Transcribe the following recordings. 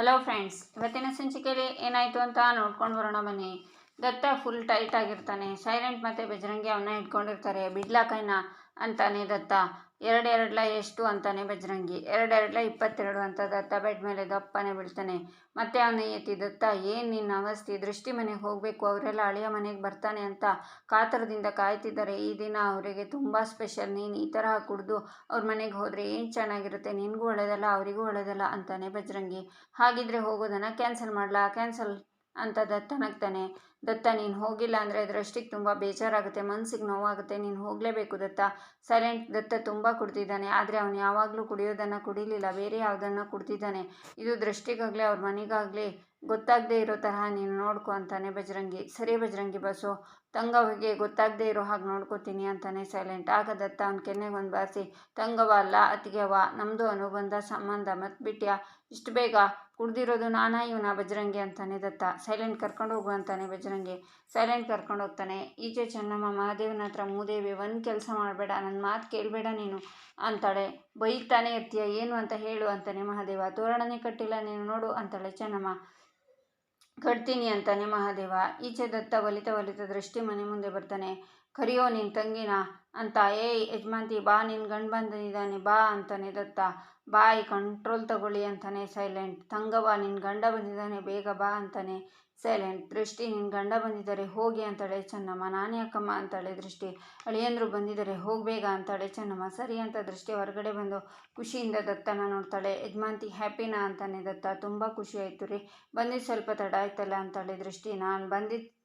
Hello friends ಇವತ್ತಿನ ಸಂಚಿಕೆಯಲ್ಲಿ ಏನಾಯಿತು ಅಂತ ನೋಡ್ಕೊಂಡು ಬರೋಣ ಬನ್ನಿ. ದತ್ತ ಫುಲ್ ಟೈಟ್ ಆಗಿರ್ತಾನೆ. ಸೈಲೆಂಟ್ ಮತ್ತು ಬಜರಂಗಿ ಅವನ್ನ ಇಟ್ಕೊಂಡಿರ್ತಾರೆ. ಬಿಡ್ಲಾ ಕೈನ ಅಂತಾನೆ ದತ್ತ. ಎರಡು ಎರಡ್ಲ ಎಷ್ಟು ಅಂತಾನೆ ಬಜರಂಗಿ. ಎರಡು ಎರಡ್ಲ ಇಪ್ಪತ್ತೆರಡು ಅಂತ ದತ್ತ ಬೆಡ್ ಮೇಲೆ ದಪ್ಪನೆ ಬೀಳ್ತಾನೆ. ಮತ್ತೆ ಅವನ ಎತ್ತಿ ದತ್ತ, ಏನು ನಿನ್ನ ಅವಸ್ಥೆ? ದೃಷ್ಟಿ ಮನೆಗೆ ಹೋಗಬೇಕು. ಅವರೆಲ್ಲ ಅಳಿಯ ಮನೆಗೆ ಬರ್ತಾನೆ ಅಂತ ಕಾತರದಿಂದ ಕಾಯ್ತಿದ್ದಾರೆ. ಈ ದಿನ ಅವರಿಗೆ ತುಂಬ ಸ್ಪೆಷಲ್. ನೀನು ಈ ಥರ ಕುಡಿದು ಅವ್ರ ಮನೆಗೆ ಹೋದರೆ ಏನು ಚೆನ್ನಾಗಿರುತ್ತೆ? ನಿನಗೂ ಒಳ್ಳೇದಲ್ಲ, ಅವರಿಗೂ ಒಳ್ಳೇದಲ್ಲ ಅಂತಾನೆ ಬಜರಂಗಿ. ಹಾಗಿದ್ರೆ ಹೋಗೋದನ್ನು ಕ್ಯಾನ್ಸಲ್ ಮಾಡಲಾ? ಕ್ಯಾನ್ಸಲ್ ಅಂತ ದತ್ತನಾಗ್ತಾನೆ ದತ್ತ, ನೀನು ಹೋಗಿಲ್ಲ ಅಂದರೆ ದೃಷ್ಟಿಗೆ ತುಂಬ ಬೇಜಾರಾಗುತ್ತೆ ಮನಸ್ಸಿಗೆ ನೋವಾಗುತ್ತೆ, ನೀನು ಹೋಗಲೇಬೇಕು ದತ್ತ. ಸೈಲೆಂಟ್ ದತ್ತ ತುಂಬ ಕುಡ್ತಿದ್ದಾನೆ ಆದರೆ ಅವನು ಯಾವಾಗಲೂ ಕುಡಿಯೋದನ್ನು ಕುಡಿಲಿಲ್ಲ, ಬೇರೆ ಯಾವುದನ್ನು ಕುಡ್ತಿದ್ದಾನೆ ಇದು ದೃಷ್ಟಿಗಾಗಲಿ, ಅವ್ರ ಮನೆಗಾಗಲಿ ಗೊತ್ತಾಗದೇ ಇರೋ ತರಹ ನೀನು ನೋಡ್ಕೊ ಅಂತಾನೆ ಬಜರಂಗಿ. ಸರಿ ಬಜರಂಗಿ ಬಸ್ಸು ತಂಗವಿಗೆ ಗೊತ್ತಾಗದೇ ಇರೋ ಹಾಗೆ ನೋಡ್ಕೋತೀನಿ ಅಂತಾನೆ ಸೈಲೆಂಟ್ ಆಗ ದತ್ತ ಅವ್ನ ಕೆನ್ನೆಗೊಂದು ಬಾರಿಸಿ ತಂಗವ ಅಲ್ಲ ಅತ್ತಿಗೆವ ನಮ್ಮದು ಅನುಬಂಧ, ಸಂಬಂಧ ಮತ್ತು ಬಿಟ್ಯಾ? ಇಷ್ಟು ಬೇಗ ಕುಡ್ದಿರೋದು ನಾನಾ ಇವನ ಬಜರಂಗಿ ಅಂತಾನೆ ದತ್ತ. ಸೈಲೆಂಟ್ ಕರ್ಕೊಂಡು ಹೋಗು ಅಂತಾನೆ ಬಜರಂಗಿ. ಸೈಲೆಂಟ್ ಕರ್ಕೊಂಡು ಹೋಗ್ತಾನೆ. ಈಚೆ ಚೆನ್ನಮ್ಮ ಮಹಾದೇವನ ಹತ್ರ ಮೂದೇವಿ, ಒಂದು ಕೆಲಸ ಮಾಡಬೇಡ ನನ್ನ ಮಾತು ಕೇಳಬೇಡ ನೀನು ಅಂತಾಳೆ. ಬೈತಾನೆ ಇರ್ತೀಯ, ಏನು ಅಂತ ಹೇಳು ಅಂತಾನೆ ಮಹಾದೇವ. ತೋರಣನೇ ಕಟ್ಟಿಲ್ಲ ನೀನು ನೋಡು ಅಂತಾಳೆ ಚೆನ್ನಮ್ಮ. ಕಟ್ತೀನಿ ಅಂತಾನೆ ಮಹಾದೇವ. ಈಚೆ ದತ್ತ ಒಲಿತ ಒಲಿತ ದೃಷ್ಟಿ ಮನೆ ಮುಂದೆ ಬರ್ತಾನೆ. ಕರಿಯೋ ನಿನ್ನ ತಂಗಿನ ಅಂತ ಏಯ್ ಯಜಮಾಂತಿ ಬಾ ನಿನ್ನ ಗಂಡು ಬಂದಿದ್ದಾನೆ, ಬಾ, ಅಂತಾನೆ ದತ್ತ. ಬಾಯಿ ಕಂಟ್ರೋಲ್ ತಗೊಳ್ಳಿ, ಅಂತಾನೆ ಸೈಲೆಂಟ್. ತಂಗವ ನಿನ್ನ ಗಂಡ ಬಂದಿದ್ದಾನೆ, ಬೇಗ ಬಾ, ಅಂತಾನೆ ಸೈಲೆಂಟ್. ದೃಷ್ಟಿ ನಿನ್ನ ಗಂಡ ಬಂದಿದ್ದಾರೆ, ಹೋಗಿ, ಅಂತಾಳೆ ಚೆನ್ನಮ್ಮ. ನಾನೇ ಅಕ್ಕಮ್ಮ, ಅಂತಾಳೆ ದೃಷ್ಟಿ. ಅಳಿಯಂದ್ರು ಬಂದಿದ್ದಾರೆ, ಹೋಗಬೇಗ, ಅಂತಾಳೆ ಚೆನ್ನಮ್ಮ. ಸರಿ, ಅಂತ ದೃಷ್ಟಿ ಹೊರಗಡೆ ಬಂದು ಖುಷಿಯಿಂದ ದತ್ತನ ನೋಡ್ತಾಳೆ. ಯಜಮಾಂತಿ ಹ್ಯಾಪಿನಾ? ಅಂತಾನೆ ದತ್ತ. ತುಂಬ ಖುಷಿ ಆಯಿತು ರೀ. ಬಂದಿದ್ದು ಸ್ವಲ್ಪ ತಡ ಆಯ್ತಲ್ಲ, ಅಂತಾಳೆ ದೃಷ್ಟಿ. ನಾನು ಬಂದಿದ್ದು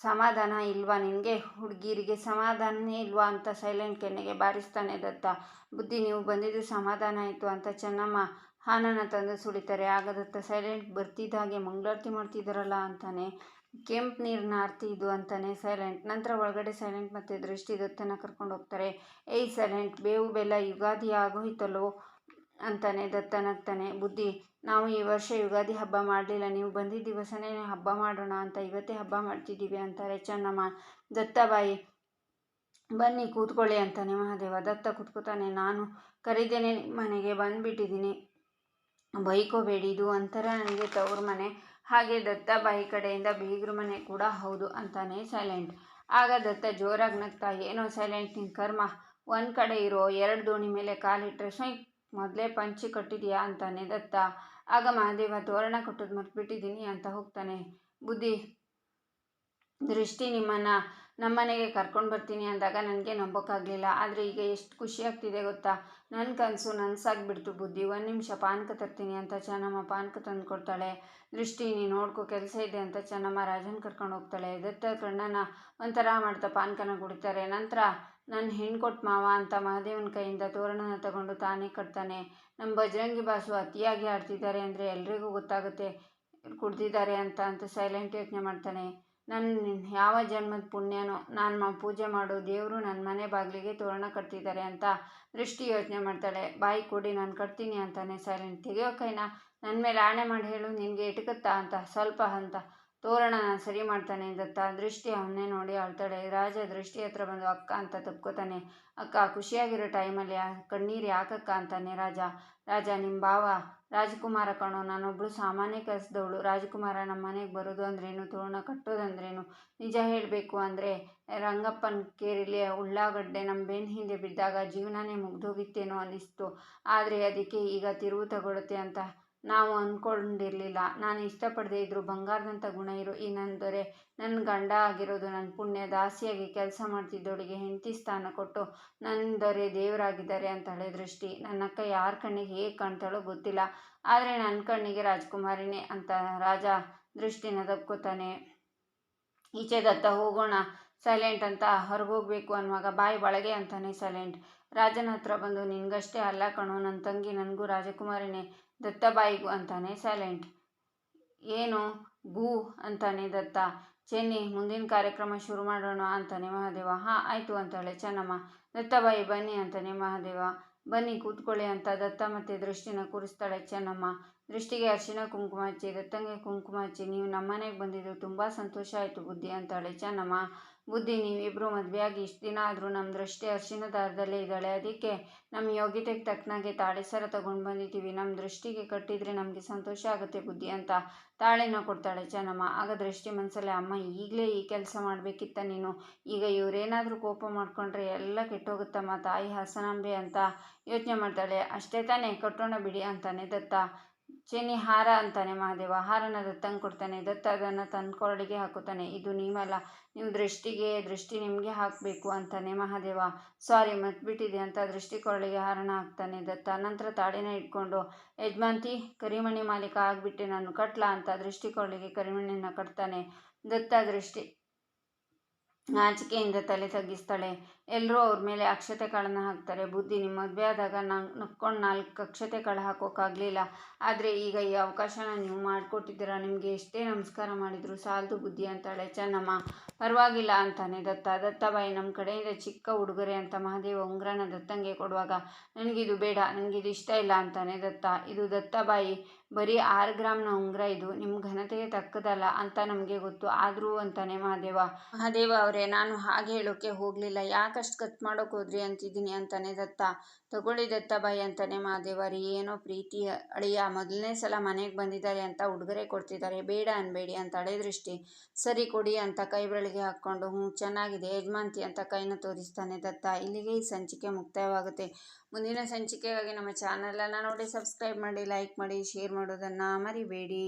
ಸಮಾಧಾನ ಇಲ್ವಾ ನಿನಗೆ? ಹುಡುಗಿರಿಗೆ ಸಮಾಧಾನನೇ ಇಲ್ವಾ ಅಂತ ಸೈಲೆಂಟ್ ಕೆನ್ನೆಗೆ ಬಾರಿಸ್ತಾನೆ ದತ್ತ. ಬುದ್ಧಿ, ನೀವು ಬಂದಿದ್ದು ಸಮಾಧಾನ ಆಯಿತು ಅಂತ ಚೆನ್ನಮ್ಮ ಹಾನನ ತಂದು ಸುಳಿತಾರೆ ಆಗ ದತ್ತ ಸೈಲೆಂಟ್ ಬರ್ತಿದ್ದ ಹಾಗೆ ಮಂಗಳಾರತಿ ಮಾಡ್ತಿದ್ದಾರಲ್ಲ ಅಂತಾನೆ. ಕೆಂಪು ನೀರನ್ನ ಆರತಿ ಇದು ಅಂತಾನೆ ಸೈಲೆಂಟ್. ನಂತರ ಒಳಗಡೆ ಸೈಲೆಂಟ್ ಮತ್ತು ದೃಷ್ಟಿ ದತ್ತನ ಕರ್ಕೊಂಡು ಹೋಗ್ತಾರೆ. ಏಯ್ ಸೈಲೆಂಟ್, ಬೇವು ಬೆಲ್ಲ ಯುಗಾದಿ ಆಗೋಯ್ತಲ್ಲೋ? ಅಂತಾನೆ ದತ್ತ ನಗ್ತಾನೆ ಬುದ್ಧಿ, ನಾವು ಈ ವರ್ಷ ಯುಗಾದಿ ಹಬ್ಬ ಮಾಡಲಿಲ್ಲ, ನೀವು ಬಂದಿದ್ದ ದಿವಸನೇ ಹಬ್ಬ ಮಾಡೋಣ ಅಂತ ಇವತ್ತೇ ಹಬ್ಬ ಮಾಡ್ತಿದ್ದೀವಿ ಅಂತಾರೆ. ಚೆನ್ನಮ್ಮ ದತ್ತಬಾಯಿ ಬನ್ನಿ ಕೂತ್ಕೊಳ್ಳಿ ಅಂತಾನೆ ಮಹಾದೇವ. ದತ್ತ ಕೂತ್ಕೋತಾನೆ, ನಾನು ಕರೀದೇನೆ ಮನೆಗೆ ಬಂದುಬಿಟ್ಟಿದ್ದೀನಿ. ಬೈಕೋಬೇಡಿ ಇದು ಒಂಥರ ನನಗೆ ತವ್ರ ಮನೆ. ಹಾಗೆ ದತ್ತಬಾಯಿ ಕಡೆಯಿಂದ ಬೀಗ್ರ ಮನೆ ಕೂಡ ಹೌದು ಅಂತಾನೆ ಸೈಲೆಂಟ್. ಆಗ ದತ್ತ ಜೋರಾಗಿ ನಗ್ತಾ, ಏನೋ ಸೈಲೆಂಟ್ ನಿನ್ನ ಕರ್ಮ. ಒಂದು ಕಡೆ ಇರೋ ಎರಡು ದೋಣಿ ಮೇಲೆ ಕಾಲಿಟ್ಟರೆ ಸ್ವಯಂ ಮೊದಲೇ ಪಂಚಿ ಕಟ್ಟಿದ್ಯಾ ಅಂತಾನೆ ದತ್ತ. ಆಗ ಮಹಾದೇವ ತೋರಣ ಕಟ್ಟೋದು ಮರ್ತ್ಬಿಟ್ಟಿದ್ದೀನಿ ಅಂತ ಹೋಗ್ತಾನೆ. ಬುದ್ಧಿ, ದೃಷ್ಟಿ ನಿಮ್ಮನ್ನು ನಮ್ಮನೆಗೆ ಕರ್ಕೊಂಡು ಬರ್ತೀನಿ ಅಂದಾಗ ನನಗೆ ನಂಬೋಕ್ಕಾಗಲಿಲ್ಲ ಆದರೆ ಈಗ ಎಷ್ಟು ಖುಷಿ ಆಗ್ತಿದೆ ಗೊತ್ತಾ? ನನ್ನ ಕನಸು ನನಸಾಗ್ಬಿಡ್ತು ಬುದ್ಧಿ. ಒಂದು ನಿಮಿಷ ಪಾನಕ ತರ್ತೀನಿ ಅಂತ ಚೆನ್ನಮ್ಮ ಪಾನಕ ತಂದು ಕೊಡ್ತಾಳೆ ದೃಷ್ಟಿ, ನೀನು ನೋಡ್ಕೊ, ಕೆಲಸ ಇದೆ ಅಂತ ಚೆನ್ನಮ್ಮ ರಾಜನ್ ಕರ್ಕೊಂಡು ಹೋಗ್ತಾಳೆ. ದತ್ತ ಕಣ್ಣನ ಒಂಥರ ಮಾಡ್ತಾ ಪಾನಕನ ಕುಡಿತಾರೆ ನಂತರ ನನ್ನ ಹೆಣ್ಣು ಕೊಟ್ಟು ಮಾವ ಅಂತ ಮಹಾದೇವನ ಕೈಯಿಂದ ತೋರಣನ ತಗೊಂಡು ತಾನೇ ಕಟ್ತಾನೆ. ನಮ್ಮ ಬಜರಂಗಿ ಬಾಸು ಅತಿಯಾಗಿ ಆಡ್ತಿದ್ದಾರೆ ಅಂದರೆ ಎಲ್ರಿಗೂ ಗೊತ್ತಾಗುತ್ತೆ ಕುಡ್ದಿದ್ದಾರೆ ಅಂತ ಅಂತ ಸೈಲೆಂಟ್ ಯೋಚನೆ ಮಾಡ್ತಾನೆ. ನನ್ನ ಯಾವ ಜನ್ಮದ ಪುಣ್ಯನೋ, ನಾನು ಪೂಜೆ ಮಾಡೋ ದೇವರು ನನ್ನ ಮನೆ ಬಾಗಿಲಿಗೆ ತೋರಣ ಕಟ್ತಿದ್ದಾರೆ ಅಂತ ದೃಷ್ಟಿ ಯೋಚನೆ ಮಾಡ್ತಾಳೆ. ಬಾಯಿ ಕೊಡಿ ನಾನು ಕಟ್ತೀನಿ ಅಂತಾನೆ ಸೈಲೆಂಟ್ ತೆಗೆಯೋ ಕೈನ ನನ್ನ ಮೇಲೆ ಆಣೆ ಮಾಡಿ ಹೇಳು, ನಿನಗೆ ಇಟ್ಕತ್ತಾ ಅಂತ, ಸ್ವಲ್ಪ ಅಂತ ತೋರಣ ಸರಿ ಮಾಡ್ತಾನೆ ದತ್ತ ದೃಷ್ಟಿ ಅವನ್ನೇ ನೋಡಿ ಅಳ್ತಾಳೆ. ರಾಜ ದೃಷ್ಟಿ ಹತ್ರ ಬಂದು ಅಕ್ಕ ಅಂತ ತಪ್ಕೋತಾನೆ. ಅಕ್ಕ ಖುಷಿಯಾಗಿರೋ ಟೈಮಲ್ಲಿ ಕಣ್ಣೀರು ಯಾಕಕ್ಕ ಅಂತಾನೆ ರಾಜ. ರಾಜ ನಿಮ್ಮ ಭಾವ ರಾಜಕುಮಾರ ಕಣೋ, ನಾನೊಬ್ಳು ಸಾಮಾನ್ಯ ಕೆಲಸದವಳು. ರಾಜಕುಮಾರ ನಮ್ಮ ಮನೆಗೆ ಬರೋದು ಅಂದ್ರೇನು, ತೋರಣ ಕಟ್ಟೋದಂದ್ರೇನು ನಿಜ ಹೇಳಬೇಕು ಅಂದರೆ ರಂಗಪ್ಪನ ಕೇರಿಲಿ ಉಳ್ಳಾಗಡ್ಡೆ ನಮ್ಮ ಬೆನ್ನ ಹಿಂದೆ ಬಿದ್ದಾಗ ಜೀವನನೇ ಮುಗ್ದೋಗಿತ್ತೇನೋ ಅನ್ನಿಸ್ತು ಆದರೆ ಅದಕ್ಕೆ ಈಗ ತಿರುವು ತಗೊಳುತ್ತೆ ಅಂತ ನಾವು ಅಂದ್ಕೊಂಡಿರಲಿಲ್ಲ ನಾನು ಇಷ್ಟಪಡದೇ ಇದ್ದರೂ ಬಂಗಾರದಂಥ ಗುಣ ಇರೋ ಈ ನನ್ನ ಗಂಡ ಆಗಿರೋದು ನನ್ನ ಪುಣ್ಯ ದಾಸಿಯಾಗಿ ಕೆಲಸ ಮಾಡ್ತಿದ್ದವಳಿಗೆ ಹೆಂಡತಿ ಸ್ಥಾನ ಕೊಟ್ಟು ನನ್ನ ದೊರೆ ದೇವರಾಗಿದ್ದಾರೆ ಅಂತ ಹಳೆ ದೃಷ್ಟಿ. ನನ್ನ ಅಕ್ಕ ಯಾರ ಕಣ್ಣಿಗೆ ಹೇಗೆ ಕಾಣ್ತಾಳೋ ಗೊತ್ತಿಲ್ಲ. ಆದರೆ ನನ್ನ ಕಣ್ಣಿಗೆ ರಾಜ್ಕುಮಾರಿನೇ ಅಂತ ರಾಜ ದೃಷ್ಟಿನ ತಪ್ಕೋತಾನೆ ಈಚೆ ದತ್ತ ಹೋಗೋಣ, ಸೈಲೆಂಟ್ ಅಂತ ಹೊರಗೋಗ್ಬೇಕು ಅನ್ನುವಾಗ ಬಾಯಿ ಒಳಗೆ ಅಂತಾನೆ ಸೈಲೆಂಟ್. ರಾಜನ ಹತ್ರ ಬಂದು, ನಿನಗಷ್ಟೇ ಅಲ್ಲ ಕಣೋ ನನ್ನ ತಂಗಿ ನನಗೂ ರಾಜಕುಮಾರಿನೇ, ದತ್ತಬಾಯಿಗೂ ಅಂತಾನೆ ಸೈಲೆಂಟ್. ಏನು ಗೂ ಅಂತಾನೆ ದತ್ತ, ಚೆನ್ನಿ, ಮುಂದಿನ ಕಾರ್ಯಕ್ರಮ ಶುರು ಮಾಡೋಣ ಅಂತಾನೆ ಮಹಾದೇವ. ಹಾಂ, ಆಯಿತು ಅಂತಾಳೆ, ಚೆನ್ನಮ್ಮ, ದತ್ತಬಾಯಿ ಬನ್ನಿ ಅಂತಾನೆ ಮಹಾದೇವ. ಬನ್ನಿ, ಕೂತ್ಕೊಳ್ಳಿ ಅಂತ ದತ್ತ ಮತ್ತೆ ದೃಷ್ಟಿನ ಕೂರಿಸ್ತಾಳೆ ಚೆನ್ನಮ್ಮ. ದೃಷ್ಟಿಗೆ ಅರ್ಶಿನ ಕುಂಕುಮ ಹಚ್ಚಿ, ದತ್ತಂಗೆ ಕುಂಕುಮ ಹಚ್ಚಿ, ನೀವು ನಮ್ಮನೆಗೆ ಬಂದಿದ್ದು ತುಂಬ ಸಂತೋಷ ಆಯಿತು ಬುದ್ಧಿ ಅಂತಾಳೆ ಚೆನ್ನಮ್ಮ. ಬುದ್ಧಿ ನೀವಿಬ್ಬರು ಮದುವೆಯಾಗಿ ಇಷ್ಟು ದಿನ ಆದರೂ ನಮ್ಮ ದೃಷ್ಟಿ ಅರಿಶಿನ ದಾರದಲ್ಲೇ ಇದ್ದಾಳೆ. ಅದಕ್ಕೆ ನಮ್ಮ ಯೋಗ್ಯತೆಗೆ ತಕ್ಕನಾಗೆ ತಾಳಿ ಸರ ತಗೊಂಡು ಬಂದಿದ್ದೀವಿ. ನಮ್ಮ ದೃಷ್ಟಿಗೆ ಕಟ್ಟಿದರೆ ನಮಗೆ ಸಂತೋಷ ಆಗುತ್ತೆ ಬುದ್ಧಿ ಅಂತ ತಾಳಿನ ಕೊಡ್ತಾಳೆ ಚೆನ್ನಮ್ಮ. ಆಗ ದೃಷ್ಟಿ ಮನಸ್ಸಲ್ಲಿ ಅಮ್ಮ, ಈಗಲೇ ಈ ಕೆಲಸ ಮಾಡಬೇಕಿತ್ತ ನೀನು? ಈಗ ಇವರೇನಾದರೂ ಕೋಪ ಮಾಡಿಕೊಂಡ್ರೆ ಎಲ್ಲ ಕೆಟ್ಟೋಗುತ್ತಮ್ಮ. ತಾಯಿ ಹಾಸನಾಂಬೆ ಅಂತ ಯೋಚನೆ ಮಾಡ್ತಾಳೆ. ಅಷ್ಟೇ ತಾನೇ, ಕಟ್ಟೋಣ ಬಿಡಿ ಅಂತಾನೆ ದತ್ತ. ಚೆನ್ನಿ ಹಾರ ಅಂತಾನೆ ಮಹಾದೇವ. ಹಾರನ ದತ್ತಂಗೆ ಕೊಡ್ತಾನೆ. ದತ್ತ ಅದನ್ನು ತನ್ನ ಕೊರಳಿಗೆ ಹಾಕುತ್ತಾನೆ. ಇದು ನೀವಲ್ಲ ನಿಮ್ಮ ದೃಷ್ಟಿಗೆ, ದೃಷ್ಟಿ ನಿಮಗೆ ಹಾಕಬೇಕು ಅಂತಾನೆ ಮಹಾದೇವ. ಸಾರಿ ಮತ್ಬಿಟ್ಟಿದೆ ಅಂತ ದೃಷ್ಟಿ ಕೊರಳಿಗೆ ಹಾರನ ಹಾಕ್ತಾನೆ. ದತ್ತ ನಂತರ ತಾಳಿನ ಇಟ್ಕೊಂಡು ಯಜಮಾಂತಿ ಕರಿಮಣಿ ಮಾಲೀಕ ಆಗಿಬಿಟ್ಟೆ ನಾನು, ಕಟ್ಲಾ ಅಂತ ದೃಷ್ಟಿ ಕೊರಳಿಗೆ ಕರಿಮಣಿನ ಕಟ್ತಾನೆ. ದತ್ತ ದೃಷ್ಟಿ ನಾಚಿಕೆಯಿಂದ ತಲೆ ತಗ್ಗಿಸ್ತಾಳೆ. ಎಲ್ಲರೂ ಅವ್ರ ಮೇಲೆ ಅಕ್ಷತೆಗಳನ್ನು ಹಾಕ್ತಾರೆ. ಬುದ್ಧಿ ನಿಮ್ಮ ಮದುವೆ ಆದಾಗ ನಾನು ನಕ್ಕೊಂಡು ನಾಲ್ಕು ಅಕ್ಷತೆಗಳು ಹಾಕೋಕ್ಕಾಗಲಿಲ್ಲ ಆದರೆ ಈಗ ಈ ಅವಕಾಶನ ನೀವು ಮಾಡಿಕೊಟ್ಟಿದ್ದೀರಾ, ನಿಮಗೆ ಎಷ್ಟೇ ನಮಸ್ಕಾರ ಮಾಡಿದರೂ ಸಾಲದು ಬುದ್ಧಿ ಅಂತಾಳೆ, ಚೆನ್ನಮ್ಮ. ಪರವಾಗಿಲ್ಲ ಅಂತಾನೆ ದತ್ತ. ದತ್ತಬಾಯಿ ನಮ್ಮ ಕಡೆಯಿಂದ ಚಿಕ್ಕ ಉಡುಗೊರೆ ಅಂತ ಮಹಾದೇವ ಉಂಗ್ರನ ದತ್ತಂಗೆ ಕೊಡುವಾಗ, ನನಗಿದು ಬೇಡ, ನನಗಿದು ಇಷ್ಟ ಇಲ್ಲ ಅಂತಾನೆ ದತ್ತ. ಇದು ದತ್ತಬಾಯಿ, ಬರೀ ಆರು ಗ್ರಾಮ್ನ ಉಂಗುರ ಇದು. ನಿಮ್ಮ ಘನತೆಗೆ ತಕ್ಕದಲ್ಲ ಅಂತ ನಮಗೆ ಗೊತ್ತು. ಆದರೂ ಅಂತಾನೆ ಮಹಾದೇವ. ಮಹಾದೇವ ಅವರೇ, ನಾನು ಹಾಗೆ ಹೇಳೋಕ್ಕೆ ಹೋಗಲಿಲ್ಲ. ಯಾಕಷ್ಟು ಖರ್ಚು ಮಾಡೋಕೆ ಹೋದ್ರಿ ಅಂತಿದ್ದೀನಿ ಅಂತಾನೆ ದತ್ತ. ತಗೊಳ್ಳಿ ದತ್ತಬಾಯಿ ಅಂತಾನೆ ಮಾದೇವರಿ ಏನೋ ಪ್ರೀತಿ ಅಳಿಯ, ಮೊದಲನೇ ಸಲ ಮನೆಗೆ ಬಂದಿದ್ದಾರೆ ಅಂತ ಉಡುಗೊರೆ ಕೊಡ್ತಿದ್ದಾರೆ. ಬೇಡ ಅನ್ಬೇಡಿ ಅಂತ ಹಳೆ ದೃಷ್ಟಿ ಸರಿ ಕೊಡಿ ಅಂತ ಕೈ ಬೆಳಗ್ಗೆ ಹಾಕ್ಕೊಂಡು, ಹ್ಞೂ, ಚೆನ್ನಾಗಿದೆ ಯಜಮಾಂತಿ ಅಂತ ಕೈನ ತೋರಿಸ್ತಾನೆ ದತ್ತ. ಇಲ್ಲಿಗೆ ಈ ಸಂಚಿಕೆ ಮುಕ್ತಾಯವಾಗುತ್ತೆ. ಮುಂದಿನ ಸಂಚಿಕೆಗಾಗಿ ನಮ್ಮ ಚಾನಲನ್ನು ನೋಡಿ, ಸಬ್ಸ್ಕ್ರೈಬ್ ಮಾಡಿ, ಲೈಕ್ ಮಾಡಿ, ಶೇರ್ ಮಾಡೋದನ್ನು ಮರಿಬೇಡಿ.